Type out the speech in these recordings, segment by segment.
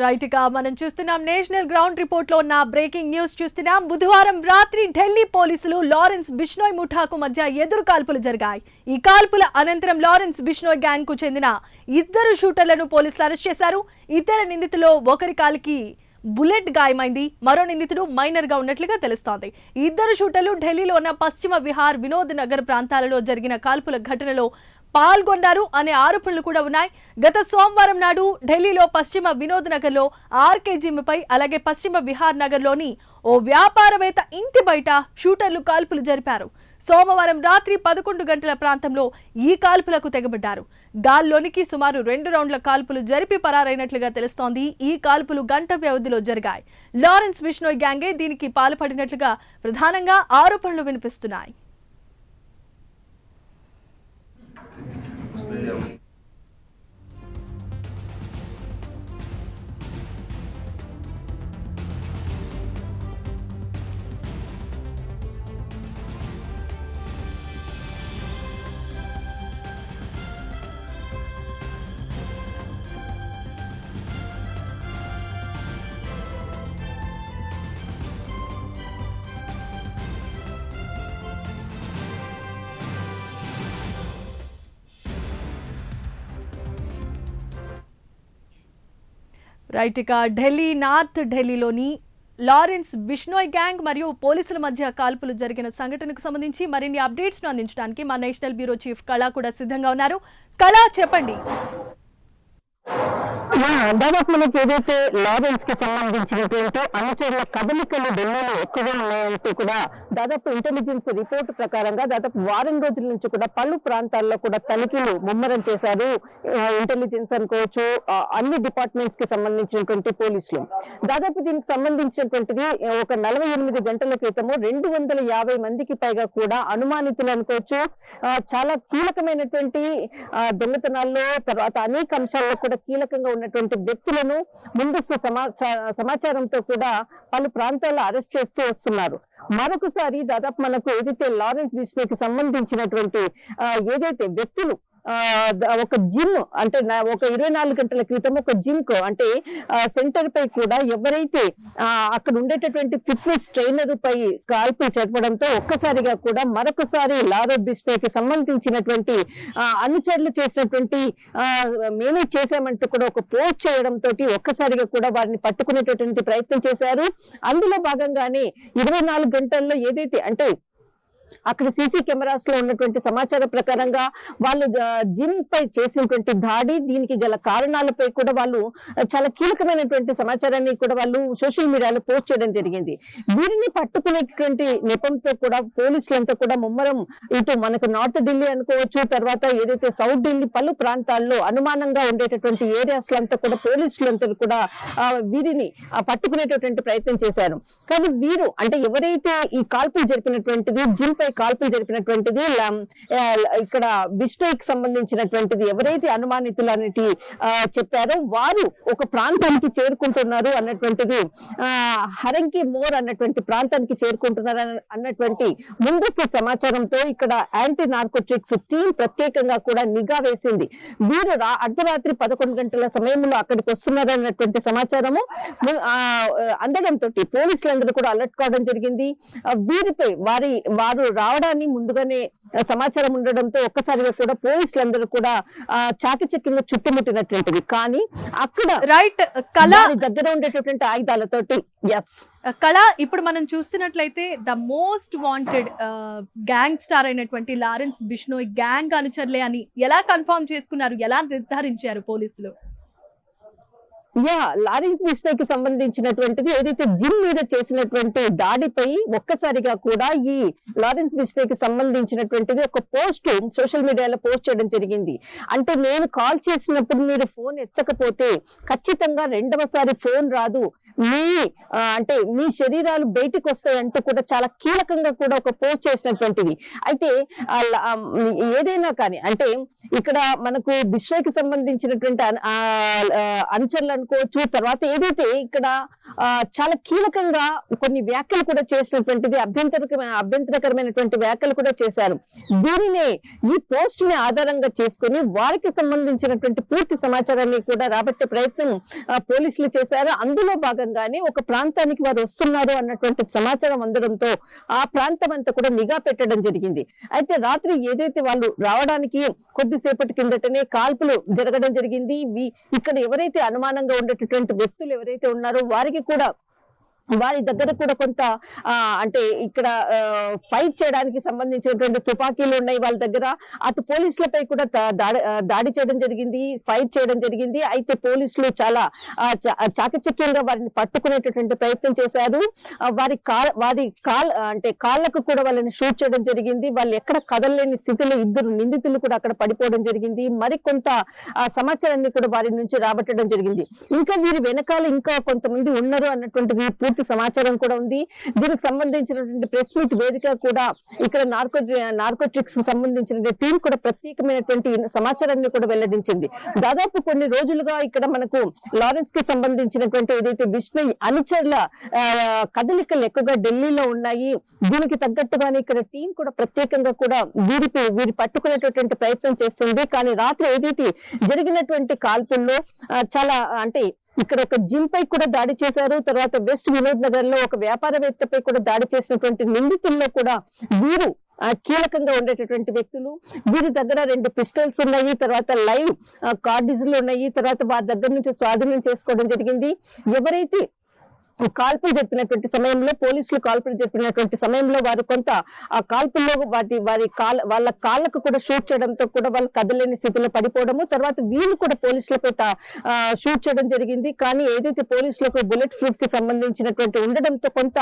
Right ఇక మనం చూస్తున్నాం. నేషనల్ గ్రౌండ్ రిపోర్ట్లో ఉన్న బ్రేకింగ్ న్యూస్ చూస్తున్నాం. బుధవారం రాత్రి ఢిల్లీ పోలీసులు లారెన్స్ బిష్నోయ్ ముఠాకు మధ్య ఎదురు కాల్పులు జరిగాయి. ఈ కాల్పుల అనంతరం లారెన్స్ బిష్నోయ్ గ్యాంగ్కు చెందిన ఇద్దరు షూటర్లను పోలీసులు అరెస్ట్ చేశారు. ఇతర నిందితులు ఒకరి కాలికి బుల్లెట్ గాయమైంది. మరో నిందితుడు మైనర్గా ఉన్నట్లుగా తెలుస్తోంది. ఇద్దరు షూటర్లు ఢిల్లీలో ఉన్న పశ్చిమ విహార్ వినోద్ నగర్ ప్రాంతాలలో జరిగిన కాల్పుల ఘటనలో పాల్గొన్నారు అనే ఆరోపణలు కూడా ఉన్నాయి. గత సోమవారం నాడు ఢిల్లీలో పశ్చిమ వినోద్ నగర్లో ఆర్కే జిమ్పై అలాగే పశ్చిమ విహార్ నగర్లోని ఓ వ్యాపారవేత్త ఇంటి బయట షూటర్లు కాల్పులు జరిపారు. సోమవారం రాత్రి పదకొండు గంటల ప్రాంతంలో ఈ కాల్పులకు తెగబడ్డారు. గాల్లోనికి సుమారు రెండు రౌండ్ల కాల్పులు జరిపి పరారైనట్లుగా తెలుస్తోంది. ఈ కాల్పులు గంట వ్యవధిలో జరిగాయి. లారెన్స్ విష్ణోయ్ గ్యాంగే దీనికి పాల్పడినట్లుగా ప్రధానంగా ఆరోపణలు వినిపిస్తున్నాయి. రైట్ ఇక ఢిల్లీ నార్త్ ఢిల్లీలోని లారెన్స్ బిష్నోయ్ గ్యాంగ్ మరియు పోలీసుల మధ్య కాల్పులు జరిగిన సంఘటనకు సంబంధించి మరిన్ని అప్డేట్స్ను అందించడానికి మా నేషనల్ బ్యూరో చీఫ్ కళా కూడా సిద్ధంగా ఉన్నారు. కళా చెప్పండి. దాదాపు మనకి ఏదైతే లారెన్స్కి సంబంధించినటువంటి అనుచరుల కదలికలు ఢిల్లీలో ఎక్కువగా ఉన్నాయంటూ కూడా దాదాపు ఇంటెలిజెన్స్ రిపోర్ట్ ప్రకారంగా దాదాపు వారం రోజుల నుంచి కూడా పలు ప్రాంతాల్లో కూడా తనిఖీలు ముమ్మరం చేశారు. ఇంటెలిజెన్స్ అనుకోవచ్చు అన్ని డిపార్ట్మెంట్స్కి సంబంధించినటువంటి పోలీసులు. దాదాపు దీనికి సంబంధించినటువంటిది ఒక నలభై ఎనిమిది గంటల క్రితము రెండు వందల యాభై మందికి పైగా కూడా అనుమానితులు అనుకోవచ్చు. చాలా కీలకమైనటువంటి దొంగతనాల్లో తర్వాత అనేక అంశాల్లో కూడా కీలకంగా ఉన్నటువంటి వ్యక్తులను ముందస్తు సమాచారంతో కూడా పలు ప్రాంతాల్లో అరెస్ట్ చేస్తూ వస్తున్నారు. మరొకసారి దాదాపు మనకు ఏదైతే లారెన్స్ విష్ణుకి సంబంధించినటువంటి ఏదైతే వ్యక్తులు ఒక జిమ్ అంటే ఒక ఇరవై నాలుగు గంటల క్రితం ఒక జిమ్కు అంటే సెంటర్ పై కూడా ఎవరైతే అక్కడ ఉండేటటువంటి ఫిట్నెస్ ట్రైనర్ పై కాల్పులు జరపడంతో ఒక్కసారిగా కూడా మరొకసారి లారో బిష్ణోకి సంబంధించినటువంటి ఆ, అనుచరులు చేసినటువంటి ఆ, మేమే చేశామంటూ కూడా ఒక పోస్ట్ చేయడంతో ఒక్కసారిగా కూడా వారిని పట్టుకునేటటువంటి ప్రయత్నం చేశారు. అందులో భాగంగానే ఇరవై నాలుగు గంటల్లో ఏదైతే అంటే అక్కడ సీసీ కెమెరాస్లో ఉన్నటువంటి సమాచారం ప్రకారంగా వాళ్ళు జిమ్ పై చేసినటువంటి దాడి దీనికి గల కారణాలపై కూడా వాళ్ళు చాలా కీలకమైనటువంటి సమాచారాన్ని కూడా వాళ్ళు సోషల్ మీడియాలో పోస్ట్ చేయడం జరిగింది. వీరిని పట్టుకునేటువంటి నెపంతో కూడా పోలీసులంతా కూడా ముమ్మరం ఇటు మనకు నార్త్ ఢిల్లీ అనుకోవచ్చు తర్వాత ఏదైతే సౌత్ ఢిల్లీ పలు ప్రాంతాల్లో అనుమానంగా ఉండేటటువంటి ఏరియాస్లో అంతా కూడా పోలీసులంతా కూడా వీరిని పట్టుకునేటటువంటి ప్రయత్నం చేశారు. కానీ వీరు అంటే ఎవరైతే ఈ కాల్పులు జరిపినటువంటిది జిమ్ పై కాల్పులు జరిపినటువంటిది ఇక్కడ విష్ణుకి సంబంధించినటువంటిది ఎవరైతే అనుమానితులు అనేటి చెప్పారో వారు ఒక ప్రాంతానికి చేరుకుంటున్నారు అన్నటువంటిది హరంకి మోర్ అన్నటువంటి ప్రాంతానికి చేరుకుంటున్నారు అన్నటువంటి ముందస్తు సమాచారంతో ఇక్కడ యాంటీ నార్కోటిక్స్ టీం ప్రత్యేకంగా కూడా నిఘా వేసింది. వీరు అర్ధరాత్రి పదకొండు గంటల సమయంలో అక్కడికి వస్తున్నారు అన్నటువంటి సమాచారము. అందడంతో పోలీసులందరూ కూడా అలర్ట్ కావడం జరిగింది. వీరిపై వారి వారు రావడాన్ని ముందుగానే సమాచారం ఉండడంతో ఒక్కసారిగా కూడా పోలీసులందరూ కూడా ఆ, చాకచక్యంగా చుట్టుముట్టినటువంటిది. కానీ అక్కడ రైట్ కళ దగ్గర ఉండేటటువంటి ఆయుధాలతోటి ఎస్ కళ ఇప్పుడు మనం చూస్తున్నట్లయితే the most wanted gangster అయినటువంటి లారెన్స్ బిష్నోయ్ గ్యాంగ్ అనుచరులే అని ఎలా కన్ఫర్మ్ చేసుకున్నారు? ఎలా నిర్ధారించారు పోలీసులు? యా లారెన్స్ మిస్టేక్కి సంబంధించినటువంటిది ఏదైతే జిమ్ మీద చేసినటువంటి దాడిపై ఒక్కసారిగా కూడా ఈ లారెన్స్ మిస్టేక్కి సంబంధించినటువంటిది ఒక పోస్ట్ సోషల్ మీడియాలో పోస్ట్ చేయడం జరిగింది. అంటే నేను కాల్ చేసినప్పుడు మీరు ఫోన్ ఎత్తకపోతే ఖచ్చితంగా రెండవసారి ఫోన్ రాదు. మీ అంటే మీ శరీరాలు బయటికి వస్తాయంటూ కూడా చాలా కీలకంగా కూడా ఒక పోస్ట్ చేసినటువంటిది. అయితే ఏదైనా కానీ అంటే ఇక్కడ మనకు బిశ్వకి సంబంధించినటువంటి అన్- అనుకోవచ్చు తర్వాత ఏదైతే ఇక్కడ చాలా కీలకంగా కొన్ని వ్యాఖ్యలు కూడా చేసినటువంటిది అభ్యంతరకరమైన అభ్యంతరకరమైనటువంటి వ్యాఖ్యలు కూడా చేశారు. దీనినే ఈ పోస్ట్ని ఆధారంగా చేసుకుని వారికి సంబంధించినటువంటి పూర్తి సమాచారాన్ని కూడా రాబట్టే ప్రయత్నం ఆ, పోలీసులు చేశారు. అందులో భాగంగానే ఒక ప్రాంతానికి వారు వస్తున్నారు అన్నటువంటి సమాచారం అందడంతో ఆ ప్రాంతం అంతా కూడా నిఘా పెట్టడం జరిగింది. అయితే రాత్రి ఏదైతే వాళ్ళు రావడానికి కొద్దిసేపటి కిందటనే కాల్పులు జరగడం జరిగింది. ఇక్కడ ఎవరైతే అనుమానంగా ఉండేటటువంటి వ్యక్తులు ఎవరైతే ఉన్నారో వారికి కూడా వారి దగ్గర కూడా కొంత అంటే ఇక్కడ ఫైట్ చేయడానికి సంబంధించినటువంటి తుపాకీలు ఉన్నాయి వాళ్ళ దగ్గర. అటు పోలీసులపై కూడా దాడి దాడి చేయడం జరిగింది ఫైట్ చేయడం జరిగింది. అయితే పోలీసులు చాలా చాకచక్యంగా వారిని పట్టుకునేటటువంటి ప్రయత్నం చేశారు. వారి కాల్ వారి కాల్ అంటే కాళ్ళకు కూడా వాళ్ళని షూట్ చేయడం జరిగింది. వాళ్ళు ఎక్కడ కదలలేని స్థితిలో ఇద్దరు నిందితులు కూడా అక్కడ పడిపోవడం జరిగింది. మరి కొంత సమాచారాన్ని కూడా వారి నుంచి రాబట్టడం జరిగింది. ఇంకా వీరి వెనకాల ఇంకా కొంతమంది ఉన్నారు అన్నటువంటి పూర్తి సమాచారం కూడా ఉంది. దీనికి సంబంధించినటువంటి ప్రెస్ మీట్ వేదిక కూడా ఇక్కడ నార్కో నార్కోట్రిక్స్ సంబంధించిన టీం కూడా ప్రత్యేకమైనటువంటి సమాచారాన్ని కూడా వెల్లడించింది. దాదాపు కొన్ని రోజులుగా ఇక్కడ మనకు లారెన్స్కి సంబంధించినటువంటి ఏదైతే విష్ణు అనుచరుల కదలికలు ఎక్కువగా ఢిల్లీలో ఉన్నాయి. దీనికి తగ్గట్టుగానే ఇక్కడ టీం కూడా ప్రత్యేకంగా కూడా వీరికి వీరి పట్టుకునేటటువంటి ప్రయత్నం చేస్తుంది. కానీ రాత్రి ఏదైతే జరిగినటువంటి కాల్పుల్లో చాలా అంటే ఇక్కడ ఒక జిమ్ పై కూడా దాడి చేశారు. తర్వాత వెస్ట్ వినోద్ నగర్లో ఒక వ్యాపారవేత్తపై కూడా దాడి చేసినటువంటి నిందితుల్లో కూడా వీరు ఆ, కీలకంగా ఉండేటటువంటి వ్యక్తులు. వీరి దగ్గర రెండు పిస్టల్స్ ఉన్నాయి. తర్వాత లైవ్ కార్డిజులు ఉన్నాయి. తర్వాత వారి దగ్గర నుంచి స్వాధీనం చేసుకోవడం జరిగింది. ఎవరైతే కాల్పులు జరిపినటువంటి సమయంలో పోలీసులు కాల్పులు జరిపినటువంటి సమయంలో వారు కొంత ఆ కాల్పుల్లో వాటి వారి కాల వాళ్ళ కాళ్ళకు కూడా షూట్ చేయడంతో కూడా వాళ్ళు కదలేని స్థితిలో పడిపోవడము. తర్వాత వీళ్ళు కూడా పోలీసులపై షూట్ చేయడం జరిగింది. కానీ ఏదైతే పోలీసులకు బుల్లెట్ ప్రూఫ్కి సంబంధించినటువంటి ఉండడంతో కొంత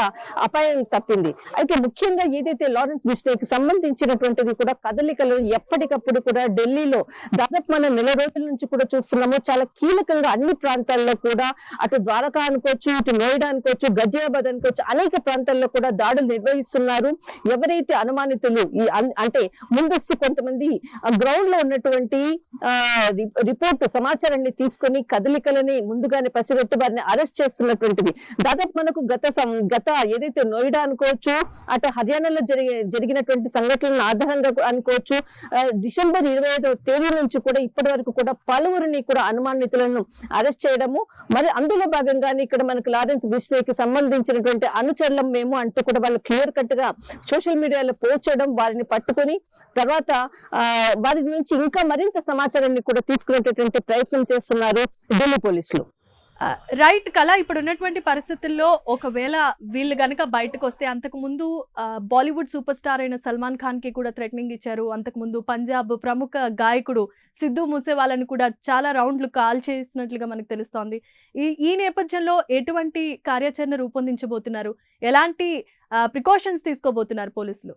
అపాయం తప్పింది. అయితే ముఖ్యంగా ఏదైతే లారెన్స్ బిస్టేక్ సంబంధించినటువంటిది కూడా కదలికలు ఎప్పటికప్పుడు కూడా ఢిల్లీలో దాదాపు మనం నెల రోజుల నుంచి కూడా చూస్తున్నాము. చాలా కీలకంగా అన్ని ప్రాంతాల్లో కూడా అటు ద్వారకా అనుకోవచ్చు ఇటు నోయిడా అనుకోవచ్చు గజియాబాద్ అనుకోవచ్చు అనేక ప్రాంతాల్లో కూడా దాడులు నిర్వహిస్తున్నారు. ఎవరైతే అనుమానితులు ఈ అంటే ముందస్తు కొంతమంది గ్రౌండ్లో ఉన్నటువంటి ఆ రిపోర్ట్ సమాచారాన్ని తీసుకొని కదలికలని ముందుగానే పసిగట్టి వారిని అరెస్ట్ చేస్తున్నటువంటిది దాదాపు మనకు గత సం- గత ఏదైతే నోయిడా అనుకోవచ్చు అటు హర్యానాలో జరిగే జరిగినటువంటి సంఘటనలను ఆధారంగా అనుకోవచ్చు డిసెంబర్ ఇరవై ఐదవ తేదీ నుంచి కూడా ఇప్పటి వరకు కూడా పలువురిని కూడా అనుమానితులను అరెస్ట్ చేయడము మరి అందులో భాగంగానే ఇక్కడ మనకు లారెన్స్ విష్ణుకి సంబంధించినటువంటి అనుచరులం మేము అంటూ కూడా వాళ్ళు క్లియర్ కట్గా సోషల్ మీడియాలో పోస్ట్ చేయడం వారిని పట్టుకొని తర్వాత ఆ వారి నుంచి ఇంకా మరింత సమాచారాన్ని కూడా తీసుకునేటటువంటి ప్రయత్నం చేస్తున్నారు ఢిల్లీ పోలీసులు. రైట్ కళ ఇప్పుడు ఉన్నటువంటి పరిస్థితుల్లో ఒకవేళ వీళ్ళు గనక బయటకు వస్తే అంతకు ముందు బాలీవుడ్ సూపర్ స్టార్ అయిన సల్మాన్ ఖాన్కి కూడా థ్రెటనింగ్ ఇచ్చారు. అంతకు ముందు పంజాబ్ ప్రముఖ గాయకుడు సిద్ధు మూసేవాళ్ళని కూడా చాలా రౌండ్లు కాల్ చేసినట్లుగా మనకు తెలుస్తోంది. ఈ ఈ నేపథ్యంలో ఎటువంటి కార్యాచరణ రూపొందించబోతున్నారు? ఎలాంటి ప్రికాషన్స్ తీసుకోబోతున్నారు పోలీసులు?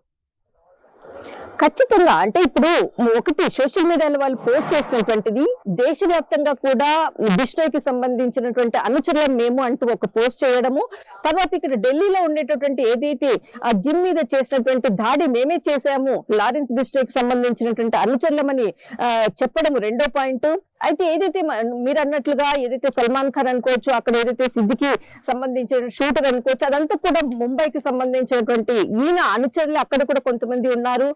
ఖచ్చితంగా అంటే ఇప్పుడు ఒకటి సోషల్ మీడియాలో వాళ్ళు పోస్ట్ చేసినటువంటిది దేశవ్యాప్తంగా కూడా బిష్ణోయ్కి సంబంధించినటువంటి అనుచరులం మేము అంటూ ఒక పోస్ట్ చేయడము తర్వాత ఇక్కడ ఢిల్లీలో ఉండేటటువంటి ఏదైతే ఆ జిమ్ మీద చేసినటువంటి దాడి మేమే చేశాము లారెన్స్ బిష్ణోయ్కి సంబంధించినటువంటి అనుచరులమని చెప్పడము రెండో పాయింట్. అయితే ఏదైతే మీరు అన్నట్లుగా ఏదైతే సల్మాన్ ఖాన్ అనుకోవచ్చు అక్కడ ఏదైతే సిద్ధికి సంబంధించిన షూటర్ అనుకోవచ్చు అదంతా కూడా ముంబైకి సంబంధించినటువంటి ఈయన అనుచరులు అక్కడ కూడా కొంతమంది ఉన్నారు.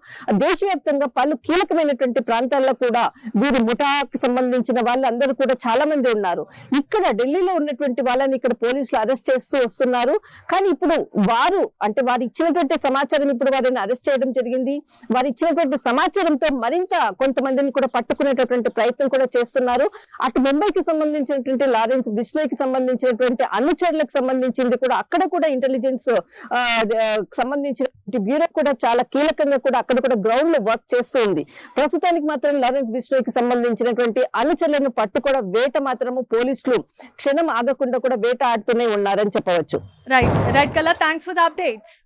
దేశవ్యాప్తంగా పలు కీలకమైనటువంటి ప్రాంతాల్లో కూడా వీరి ముఠాకి సంబంధించిన వాళ్ళు అందరూ కూడా చాలా మంది ఉన్నారు. ఇక్కడ ఢిల్లీలో ఉన్నటువంటి వాళ్ళని ఇక్కడ పోలీసులు అరెస్ట్ చేస్తూ వస్తున్నారు. కానీ ఇప్పుడు వారు అంటే వారు ఇచ్చినటువంటి సమాచారం ఇప్పుడు వారిని అరెస్ట్ చేయడం జరిగింది. వారు ఇచ్చినటువంటి సమాచారంతో మరింత కొంతమందిని కూడా పట్టుకునేటటువంటి ప్రయత్నం కూడా చేస్తున్నారు అటు ముంబైకి సంబంధించినటువంటి లారెన్స్ బిష్నోయ్కి సంబంధించినటువంటి అనుచరులకు సంబంధించింది కూడా అక్కడ కూడా ఇంటెలిజెన్స్ సంబంధించిన సంబంధించినటువంటి బ్యూరో కూడా చాలా కీలకంగా కూడా అక్కడ కూడా గ్రౌండ్లో వర్క్ చేస్తూ ఉంది. ప్రస్తుతానికి మాత్రం లారెన్స్ బిష్నోయ్కి సంబంధించినటువంటి అనుచరులను పట్టుకోవడం వేట మాత్రము పోలీసులు క్షణం ఆగకుండా కూడా వేట ఆడుతూనే ఉన్నారని చెప్పవచ్చు. Right right colour thanks for the updates